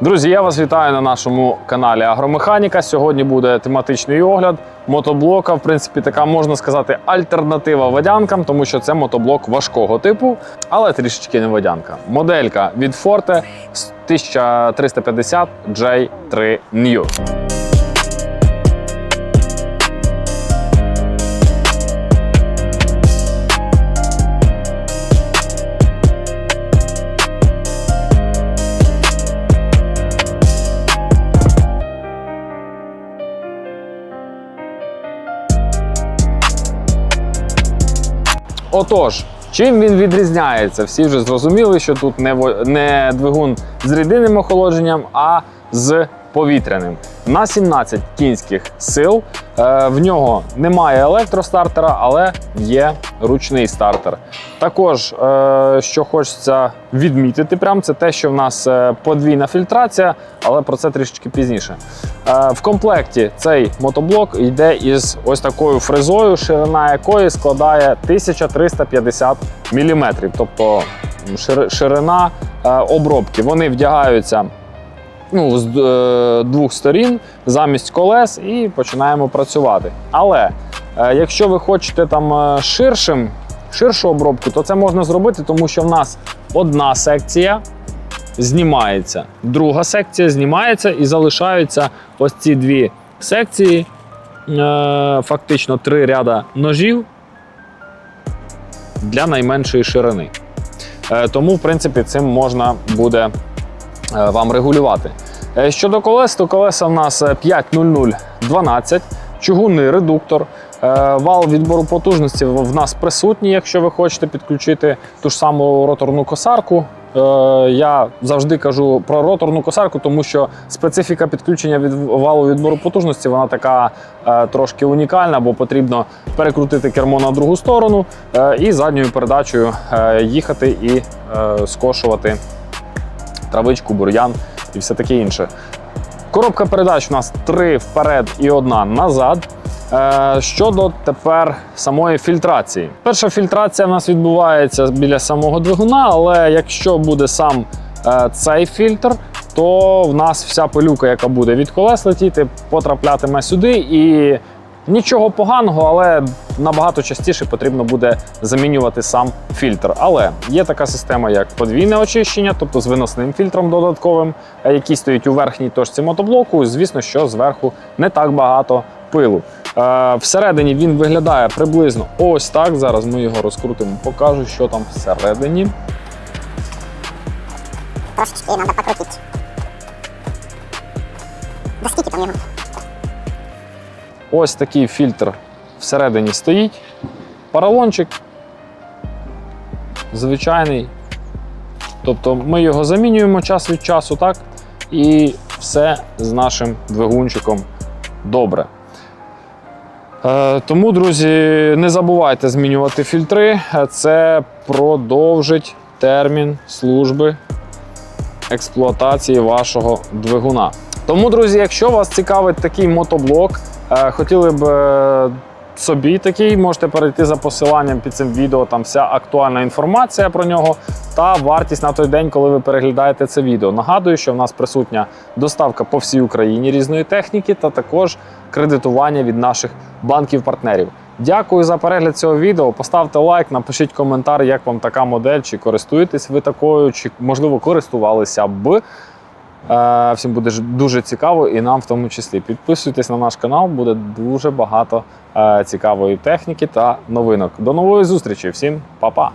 Друзі, я вас вітаю на нашому каналі Агромеханіка. Сьогодні буде тематичний огляд мотоблока. В принципі, така можна сказати альтернатива водянкам, тому що це мотоблок важкого типу, але трішечки не водянка. Моделька від Forte 1350 J3 New. Отож, чим він відрізняється? Всі вже зрозуміли, що тут не, не двигун з рідинним охолодженням, а з повітряним. На 17 кінських сил. Е, в нього немає електростартера, але є ручний стартер. Також, е, що хочеться відмітити, прям, це те, що в нас е, подвійна фільтрація, але про це трішечки пізніше. В комплекті цей мотоблок йде із ось такою фрезою, ширина якої складає 1350 мм, тобто ширина обробки. Вони вдягаються ну, з е, двох сторін замість колес і починаємо працювати. Але е, якщо ви хочете там е, ширшим, ширшу обробку, то це можна зробити, тому що в нас одна секція знімається, друга секція знімається і залишаються ось ці дві секції, е, фактично три ряда ножів для найменшої ширини. Е, Тому, в принципі, цим можна буде вам регулювати. Е, Щодо колес, то колеса в нас е, 5.0012, чугунний редуктор. Е, Вал відбору потужності в нас присутній, якщо ви хочете підключити ту ж саму роторну косарку. Е, Я завжди кажу про роторну косарку, тому що специфіка підключення від валу відбору потужності вона така е, трошки унікальна, бо потрібно перекрутити кермо на другу сторону е, і задньою передачею е, їхати і е, скошувати травичку, бур'ян і все таке інше. Коробка передач у нас три вперед і одна назад. Е, Щодо тепер самої фільтрації. Перша фільтрація в нас відбувається біля самого двигуна, але якщо буде сам е, цей фільтр, то в нас вся пилюка, яка буде від колес летіти, потраплятиме сюди і нічого поганого, але набагато частіше потрібно буде замінювати сам фільтр. Але є така система, як подвійне очищення, тобто з виносним фільтром додатковим, е, який стоїть у верхній точці мотоблоку. Звісно, що зверху не так багато пилу. Е, Всередині він виглядає приблизно ось так. Зараз ми його розкрутимо, покажу, що там всередині. Трошечки надо покрутить. Да скільки там його? Ось такий фільтр всередині стоїть. Поролончик звичайний. Тобто ми його замінюємо час від часу, так? І все з нашим двигунчиком добре. Е, Тому, друзі, не забувайте змінювати фільтри. Це продовжить термін служби експлуатації вашого двигуна. Тому, друзі, якщо вас цікавить такий мотоблок, хотіли б е, собі такий, можете перейти за посиланням під цим відео. Там вся актуальна інформація про нього та вартість на той день, коли ви переглядаєте це відео. Нагадую, що в нас присутня доставка по всій Україні різної техніки та також кредитування від наших банків-партнерів. Дякую за перегляд цього відео. Поставте лайк, напишіть коментар, як вам така модель, чи користуєтесь ви такою, чи можливо користувалися б. Е, Всім буде дуже цікаво, і нам в тому числі. Підписуйтесь на наш канал, буде дуже багато е, цікавої техніки та новинок. До нової зустрічі! Всім па-па!